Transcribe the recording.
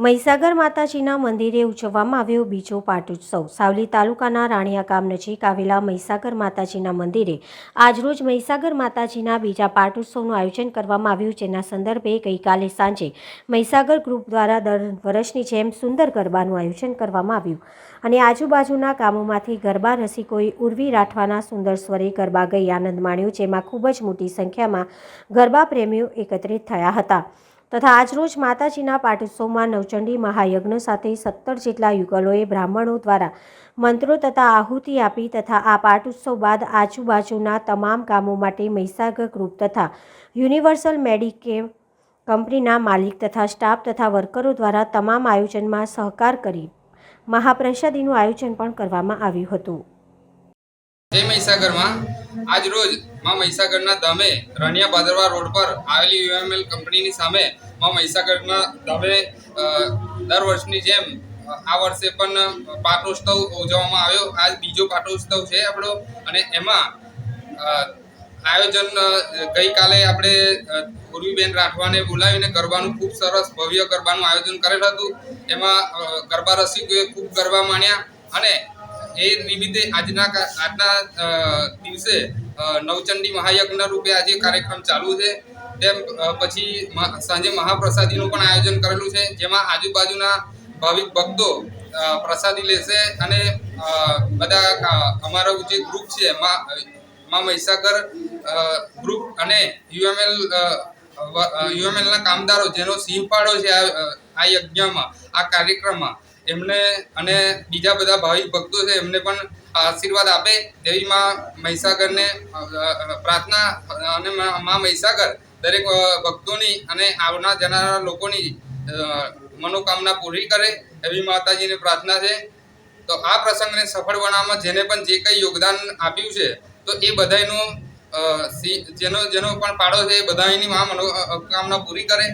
મહીસાગર માતાજીના મંદિરે ઉજવવામાં આવ્યો બીજો પાટોત્સવ. સાવલી તાલુકાના રાણિયા ગામ નજીક આવેલા મહીસાગર માતાજીના મંદિરે આજરોજ મહીસાગર માતાજીના બીજા પાટોત્સવનું આયોજન કરવામાં આવ્યું, જેના સંદર્ભે ગઈકાલે સાંજે મહીસાગર ગ્રુપ દ્વારા દર વર્ષની જેમ સુંદર ગરબાનું આયોજન કરવામાં આવ્યું. અને આજુબાજુના ગામોમાંથી ગરબા રસિકોએ ઉર્વી રાઠવાના સુંદર સ્વરે ગરબા ગઈ આનંદ માણ્યો, જેમાં ખૂબ જ મોટી સંખ્યામાં ગરબા પ્રેમીઓ એકત્રિત થયા હતા. તથા આજરોજ માતાજીના પાટોત્સવમાં નવચંડી મહાયજ્ઞ સાથે સત્તર જેટલા યુગલોએ બ્રાહ્મણો દ્વારા મંત્રો તથા આહુતિ આપી તથા આ પાટોત્સવ બાદ આજુબાજુના તમામ કામો માટે મહીસાગર ગ્રુપ તથા યુનિવર્સલ મેડિકેર કંપનીના માલિક તથા સ્ટાફ તથા વર્કરો દ્વારા તમામ આયોજનમાં સહકાર કરી મહાપ્રસાદીનું આયોજન પણ કરવામાં આવ્યું હતું. જય મહીસાગરમાં. આજ રોજમાં મહીસાગરના ધામે રણિયા ભાદરવા રોડ પર આવેલી યુએમએલ કંપનીની સામે માં મહીસાગરના ધામે દર વર્ષની જેમ આ વર્ષે પણ પાટોત્સવ ઉજવવામાં આવ્યો. આજ બીજો પાટોત્સવ છે આપણો અને એમાં આયોજન ગઈકાલે આપણે અ, ઉર્વીબેન રાઠવાને બોલાવીને ગરબાનું ખૂબ સરસ ભવ્ય ગરબાનું આયોજન કરેલ હતું. એમાં ગરબા રસિકોએ ખૂબ ગરબા માણ્યા અને એ નિમિત્તે આજના આજના દિવસે નવચંડી મહાયજ્ઞ રૂપે આજે કાર્યક્રમ ચાલુ છે. તેમ પછી સાંજે મહાપ્રસાદીનું પણ આયોજન કરેલું છે, જેમાં આજુબાજુના ભાવિક ભક્તો પ્રસાદી લેશે અને બધા અમારો જે ગ્રુપ છે, માં માં મહીસાગર ગ્રુપ અને યુએમએલ યુએમએલના કામદારો, જેનો સિંહ પાડો છે આ યજ્ઞમાં, આ કાર્યક્રમમાં એમને અને બીજા બધા ભાવિક ભક્તો છે, એમને પણ આશીર્વાદ આપે એવી માં મહીસાગરને પ્રાર્થના અને માં મહીસાગર દરેક ભક્તોની અને આવનાર જનારા લોકોની મનોકામના પૂરી કરે એવી માતાજીને પ્રાર્થના છે. તો આ પ્રસંગને સફળ બનાવવામાં જેને પણ જે કંઈ યોગદાન આપ્યું છે, તો એ બધાયનું જેનો જેનો પણ પાડો છે એ બધાની મા મનોકામના પૂરી કરે.